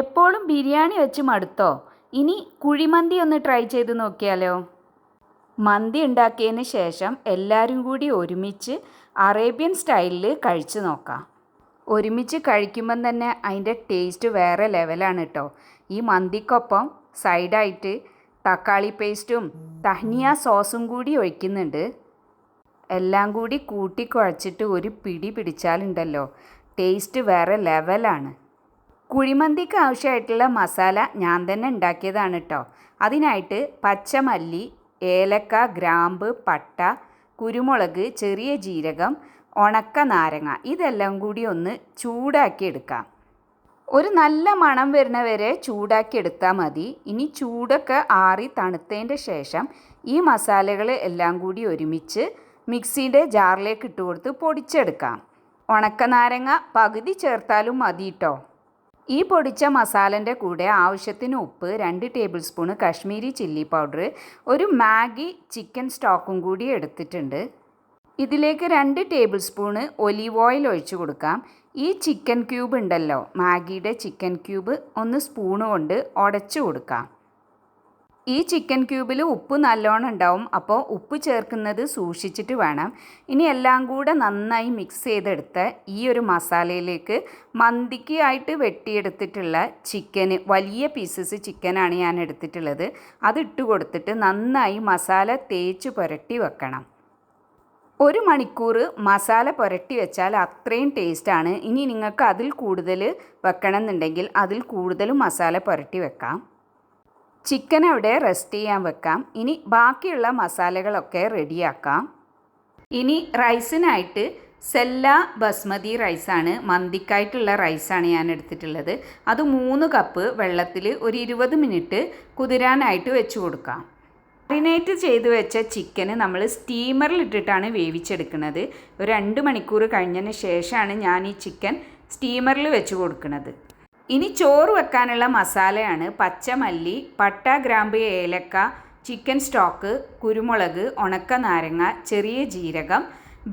എപ്പോഴും ബിരിയാണി വെച്ച് മടുത്തോ? ഇനി കുഴിമന്തി ഒന്ന് ട്രൈ ചെയ്ത് നോക്കിയാലോ? മന്തി ഉണ്ടാക്കിയതിന് ശേഷം എല്ലാവരും കൂടി ഒരുമിച്ച് അറേബ്യൻ സ്റ്റൈലിൽ കഴിച്ച് നോക്കാം. ഒരുമിച്ച് കഴിക്കുമ്പം തന്നെ അതിന്റെ ടേസ്റ്റ് വേറെ ലെവലാണ് കേട്ടോ ഈ മന്തിക്കൊപ്പം സൈഡായിട്ട് തക്കാളി പേസ്റ്റും തഹ്നിയ സോസും കൂടി ഒഴിക്കുന്നുണ്ട്. എല്ലാം കൂടി കൂട്ടി കുഴച്ചിട്ട് ഒരു പിടി പിടിച്ചാലുണ്ടല്ലോ. ടേസ്റ്റ് വേറെ ലെവലാണ് കുഴിമന്തിക്ക് ആവശ്യമായിട്ടുള്ള മസാല ഞാൻ തന്നെ ഉണ്ടാക്കിയതാണ് കേട്ടോ അതിനായിട്ട് പച്ചമല്ലി ഏലക്ക ഗ്രാമ്പ് പട്ട കുരുമുളക് ചെറിയ ജീരകം ഉണക്ക നാരങ്ങ ഇതെല്ലാം കൂടി ഒന്ന് ചൂടാക്കി എടുക്കാം. ഒരു നല്ല മണം വരുന്ന വരെ ചൂടാക്കി എടുത്താൽ മതി. ഇനി ചൂടൊക്കെ ആറി തണുത്തതിന്റെ ശേഷം ഈ മസാലകൾ എല്ലാം കൂടി ഒരുമിച്ച് മിക്സിയുടെ ജാറിലേക്ക് ഇട്ട് കൊടുത്ത് പൊടിച്ചെടുക്കാം. ഉണക്ക നാരങ്ങ പകുതി ചേർത്താലും മതി കേട്ടോ ഈ പൊടിച്ച മസാലന്റെ കൂടെ ആവശ്യത്തിന് ഉപ്പ് രണ്ട് table spoon Kashmiri chilli powder ഒരു മാഗി ചിക്കൻ സ്റ്റോക്കും കൂടി എടുത്തിട്ടുണ്ട്. ഇതിലേക്ക് രണ്ട് ടേബിൾ സ്പൂണ് ഒലീവ് ഓയിൽ ഒഴിച്ചു കൊടുക്കാം. ഈ ചിക്കൻ ക്യൂബ് ഉണ്ടല്ലോ മാഗിയുടെ ചിക്കൻ ക്യൂബ് ഒന്ന് സ്പൂണ് കൊണ്ട് ഉടച്ചു കൊടുക്കാം. ഈ ചിക്കൻ ക്യൂബിൽ ഉപ്പ് നല്ലോണം ഉണ്ടാവും. അപ്പോൾ ഉപ്പ് ചേർക്കുന്നത് സൂക്ഷിച്ചിട്ട് വേണം. ഇനി എല്ലാം കൂടെ നന്നായി മിക്സ് ചെയ്തെടുത്ത് ഈ ഒരു മസാലയിലേക്ക് മന്തിക്ക് ആയിട്ട് വെട്ടിയെടുത്തിട്ടുള്ള ചിക്കന് വലിയ പീസസ് ചിക്കനാണ് ഞാൻ എടുത്തിട്ടുള്ളത്. അത് ഇട്ട് കൊടുത്തിട്ട് നന്നായി മസാല തേച്ച് പുരട്ടി വെക്കണം. ഒരു മണിക്കൂർ മസാല പുരട്ടി വെച്ചാൽ അത്രയും ടേസ്റ്റാണ് ഇനി നിങ്ങൾക്ക് അതിൽ കൂടുതൽ വെക്കണം എന്നുണ്ടെങ്കിൽ അതിൽ കൂടുതലും മസാല പുരട്ടി വെക്കാം. ചിക്കൻ അവിടെ റെസ്റ്റ് ചെയ്യാൻ വെക്കാം. ഇനി ബാക്കിയുള്ള മസാലകളൊക്കെ റെഡിയാക്കാം. ഇനി റൈസിനായിട്ട് സെല്ല ബസ്മതി റൈസാണ് മന്തിക്കായിട്ടുള്ള റൈസാണ് ഞാൻ എടുത്തിട്ടുള്ളത്. അത് മൂന്ന് കപ്പ് വെള്ളത്തിൽ ഒരു ഇരുപത് മിനിറ്റ് കുതിരാനായിട്ട് വെച്ച് കൊടുക്കാം. മറിനേറ്റ് ചെയ്ത് വെച്ച ചിക്കന് നമ്മൾ സ്റ്റീമറിൽ ഇട്ടിട്ടാണ് വേവിച്ചെടുക്കുന്നത്. ഒരു രണ്ട് മണിക്കൂർ കഴിഞ്ഞതിന് ശേഷമാണ് ഞാൻ ഈ ചിക്കൻ സ്റ്റീമറിൽ വെച്ച് കൊടുക്കുന്നത്. ഇനി ചോറ് വെക്കാനുള്ള മസാലയാണ് പച്ചമല്ലി പട്ട ഗ്രാമ്പ് ഏലക്ക ചിക്കൻ സ്റ്റോക്ക് കുരുമുളക് ഉണക്ക നാരങ്ങ ചെറിയ ജീരകം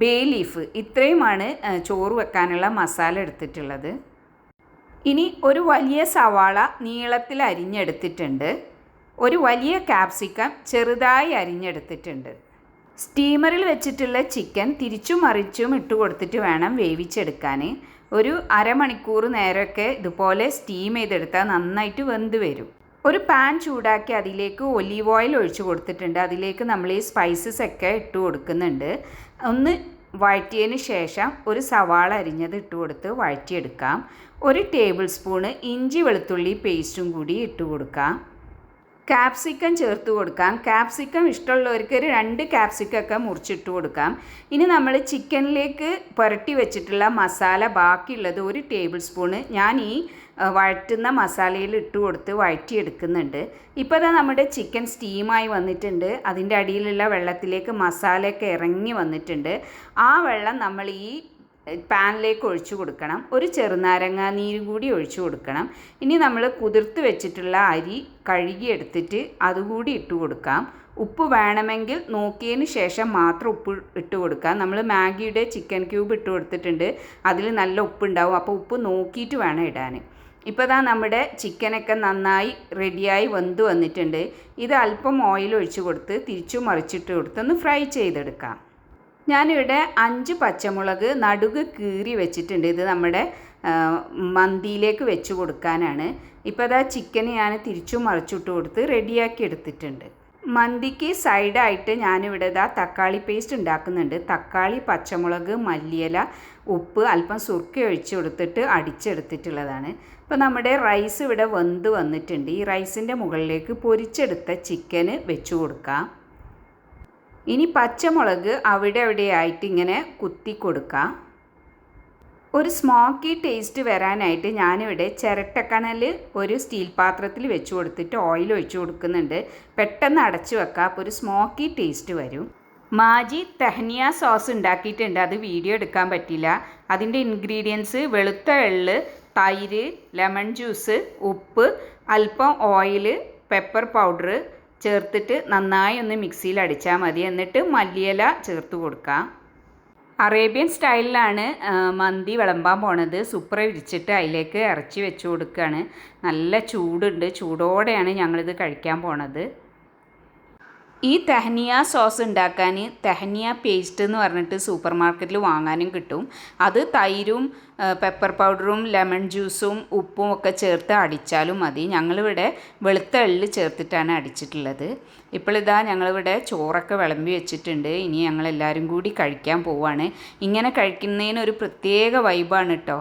ബേ ലീഫ് ഇത്രയുമാണ് ചോറ് വെക്കാനുള്ള മസാല എടുത്തിട്ടുള്ളത്. ഇനി ഒരു വലിയ സവാള നീളത്തിൽ അരിഞ്ഞെടുത്തിട്ടുണ്ട്. ഒരു വലിയ ക്യാപ്സിക്കം ചെറുതായി അരിഞ്ഞെടുത്തിട്ടുണ്ട്. സ്റ്റീമറിൽ വെച്ചിട്ടുള്ള ചിക്കൻ തിരിച്ചും മറിച്ചും ഇട്ട് കൊടുത്തിട്ട് വേണം വേവിച്ചെടുക്കാൻ ഒരു അരമണിക്കൂർ നേരമൊക്കെ ഇതുപോലെ സ്റ്റീം ചെയ്തെടുത്താൽ നന്നായിട്ട് വെന്ത് വരും. ഒരു പാൻ ചൂടാക്കി അതിലേക്ക് ഒലീവ് ഓയിൽ ഒഴിച്ചു കൊടുത്തിട്ടുണ്ട്. അതിലേക്ക് നമ്മൾ ഈ സ്പൈസസ് ഒക്കെ ഇട്ട് കൊടുക്കുന്നുണ്ട്. ഒന്ന് വഴറ്റിയതിന് ശേഷം ഒരു സവാള അരിഞ്ഞത് ഇട്ട് കൊടുത്ത് വഴറ്റിയെടുക്കാം. ഒരു ടേബിൾ സ്പൂണ് ഇഞ്ചി വെളുത്തുള്ളി പേസ്റ്റും കൂടി ഇട്ട് കൊടുക്കാം. ക്യാപ്സിക്കം ചേർത്ത് കൊടുക്കാം. ക്യാപ്സിക്കം ഇഷ്ടമുള്ളവർക്ക് ഒരു രണ്ട് ക്യാപ്സിക്കൊക്കെ മുറിച്ചിട്ട് കൊടുക്കാം. ഇനി നമ്മൾ ചിക്കനിലേക്ക് പുരട്ടി വെച്ചിട്ടുള്ള മസാല ബാക്കിയുള്ളത് ഒരു ടേബിൾ സ്പൂണ് ഞാൻ ഈ വഴറ്റുന്ന മസാലയിൽ ഇട്ട് കൊടുത്ത് വഴറ്റിയെടുക്കുന്നുണ്ട്. ഇപ്പോൾ ഇതാ നമ്മുടെ ചിക്കൻ സ്റ്റീമായി വന്നിട്ടുണ്ട്. അതിന്റെ അടിയിലുള്ള വെള്ളത്തിലേക്ക് മസാലയൊക്കെ ഇറങ്ങി വന്നിട്ടുണ്ട്. ആ വെള്ളം നമ്മൾ ഈ പാനിലേക്ക് ഒഴിച്ചു കൊടുക്കണം. ഒരു ചെറുനാരങ്ങ നീരും കൂടി ഒഴിച്ചു കൊടുക്കണം. ഇനി നമ്മൾ കുതിർത്ത് വെച്ചിട്ടുള്ള അരി കഴുകിയെടുത്തിട്ട് അതുകൂടി ഇട്ട് കൊടുക്കാം. ഉപ്പ് വേണമെങ്കിൽ നോക്കിയതിന് ശേഷം മാത്രം ഉപ്പ് ഇട്ട് കൊടുക്കാം. നമ്മൾ മാഗിയുടെ ചിക്കൻ ക്യൂബ് ഇട്ട് കൊടുത്തിട്ടുണ്ട്. അതിൽ നല്ല ഉപ്പുണ്ടാവും. അപ്പോൾ ഉപ്പ് നോക്കിയിട്ട് വേണം ഇടാൻ. ഇപ്പോൾ ഇതാ നമ്മുടെ ചിക്കനൊക്കെ നന്നായി റെഡിയായി വെന്ത് വന്നിട്ടുണ്ട്. ഇത് അല്പം ഓയിൽ ഒഴിച്ച് കൊടുത്ത് തിരിച്ചു മറിച്ചിട്ട് കൊടുത്ത് ഒന്ന് ഫ്രൈ ചെയ്തെടുക്കാം. ഞാനിവിടെ അഞ്ച് പച്ചമുളക് നടുക് കീറി വെച്ചിട്ടുണ്ട്. ഇത് നമ്മുടെ മന്തിയിലേക്ക് വെച്ച് കൊടുക്കാനാണ്. ഇപ്പോൾ അതാ ചിക്കൻ ഞാൻ തിരിച്ചു മറിച്ചിട്ട് കൊടുത്ത് റെഡിയാക്കി എടുത്തിട്ടുണ്ട്. മന്തിക്ക് സൈഡായിട്ട് ഞാനിവിടെ ഇതാ തക്കാളി പേസ്റ്റ് ഉണ്ടാക്കുന്നുണ്ട്. തക്കാളി പച്ചമുളക് മല്ലിയില ഉപ്പ് അല്പം സുർക്ക ഒഴിച്ച് കൊടുത്തിട്ട് അടിച്ചെടുത്തിട്ടുള്ളതാണ്. ഇപ്പോൾ നമ്മുടെ റൈസ് ഇവിടെ വെന്ത് വന്നിട്ടുണ്ട്. ഈ റൈസിന്റെ മുകളിലേക്ക് പൊരിച്ചെടുത്ത ചിക്കന് വെച്ച് കൊടുക്കാം. ഇനി പച്ചമുളക് അവിടെ അവിടെയായിട്ട് ഇങ്ങനെ കുത്തി കൊടുക്കാം. ഒരു സ്മോക്കി ടേസ്റ്റ് വരാനായിട്ട് ഞാനിവിടെ ചിരട്ടക്കണൽ ഒരു സ്റ്റീൽ പാത്രത്തിൽ വെച്ച് കൊടുത്തിട്ട് ഓയിൽ ഒഴിച്ച് കൊടുക്കുന്നുണ്ട്. പെട്ടെന്ന് അടച്ചു വെക്കാം. അപ്പോൾ ഒരു സ്മോക്കി ടേസ്റ്റ് വരും. മാജി തെഹനിയ സോസ് ഉണ്ടാക്കിയിട്ടുണ്ട്. അത് വീഡിയോ എടുക്കാൻ പറ്റില്ല. അതിന്റെ ഇൻഗ്രീഡിയൻസ് വെളുത്ത എള്ള് തൈര് ലെമൺ ജ്യൂസ് ഉപ്പ് അല്പം ഓയിൽ പെപ്പർ പൗഡർ ചേർത്തിട്ട് നന്നായി ഒന്ന് മിക്സിയിൽ അടിച്ചാൽ മതി. എന്നിട്ട് മല്ലിയില ചേർത്ത് കൊടുക്കാം. അറേബ്യൻ സ്റ്റൈലിലാണ് മന്തി വിളമ്പാൻ പോണത്. സൂപ്പർ വിരിച്ചിട്ട് അതിലേക്ക് ഇറച്ചി വെച്ച് കൊടുക്കുകയാണ് നല്ല ചൂടുണ്ട്. ചൂടോടെയാണ് ഞങ്ങളിത് കഴിക്കാൻ പോണത്. ഈ തെഹനിയ സോസ് ഉണ്ടാക്കാൻ തെഹനിയ പേസ്റ്റ് എന്ന് പറഞ്ഞിട്ട് സൂപ്പർ മാർക്കറ്റിൽ വാങ്ങാനും കിട്ടും. അത് തൈരും പെപ്പർ പൗഡറും ലെമൺ ജ്യൂസും ഉപ്പും ഒക്കെ ചേർത്ത് അടിച്ചാലും മതി. ഞങ്ങളിവിടെ വെളുത്ത എള്ള് ചേർത്തിട്ടാണ് അടിച്ചിട്ടുള്ളത്. ഇപ്പോഴിതാ ഞങ്ങളിവിടെ ചോറൊക്കെ വിളമ്പി വെച്ചിട്ടുണ്ട്. ഇനി ഞങ്ങളെല്ലാവരും കൂടി കഴിക്കാൻ പോവാണ്. ഇങ്ങനെ കഴിക്കുന്നതിന് ഒരു പ്രത്യേക വൈബാണ് കേട്ടോ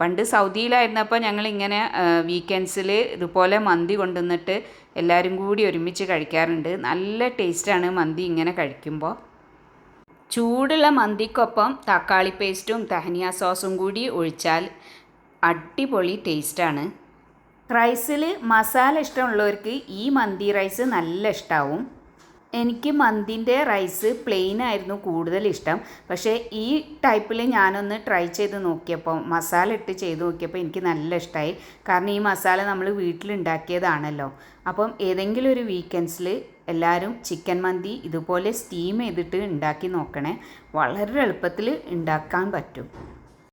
പണ്ട് സൗദിയിലായിരുന്നപ്പോൾ ഞങ്ങളിങ്ങനെ വീക്കെൻഡ്സിൽ ഇതുപോലെ മന്തി കൊണ്ടുവന്നിട്ട് എല്ലാവരും കൂടി ഒരുമിച്ച് കഴിക്കാറുണ്ട്. നല്ല ടേസ്റ്റാണ് മന്തി ഇങ്ങനെ കഴിക്കുമ്പോൾ ചൂടുള്ള മന്തിക്കൊപ്പം തക്കാളി പേസ്റ്റും തഹനിയ സോസും കൂടി ഒഴിച്ചാൽ അടിപൊളി ടേസ്റ്റാണ് റൈസിൽ മസാല ഇഷ്ടമുള്ളവർക്ക് ഈ മന്തി റൈസ് നല്ല ഇഷ്ടമാവും എനിക്ക് മന്തിന്റെ റൈസ് പ്ലെയിൻ ആയിരുന്നു കൂടുതൽ ഇഷ്ടം. പക്ഷേ ഈ ടൈപ്പിൽ ഞാനൊന്ന് ട്രൈ ചെയ്ത് നോക്കിയപ്പോൾ മസാല ഇട്ട് ചെയ്ത് നോക്കിയപ്പോൾ എനിക്ക് നല്ല ഇഷ്ടമായി കാരണം ഈ മസാല നമ്മൾ വീട്ടിലുണ്ടാക്കിയതാണല്ലോ. അപ്പം ഏതെങ്കിലും ഒരു വീക്കെൻഡ്സിൽ എല്ലാവരും ചിക്കൻ മന്തി ഇതുപോലെ സ്റ്റീം ചെയ്തിട്ട് ഉണ്ടാക്കി നോക്കണേ. വളരെ എളുപ്പത്തിൽ ഉണ്ടാക്കാൻ പറ്റും.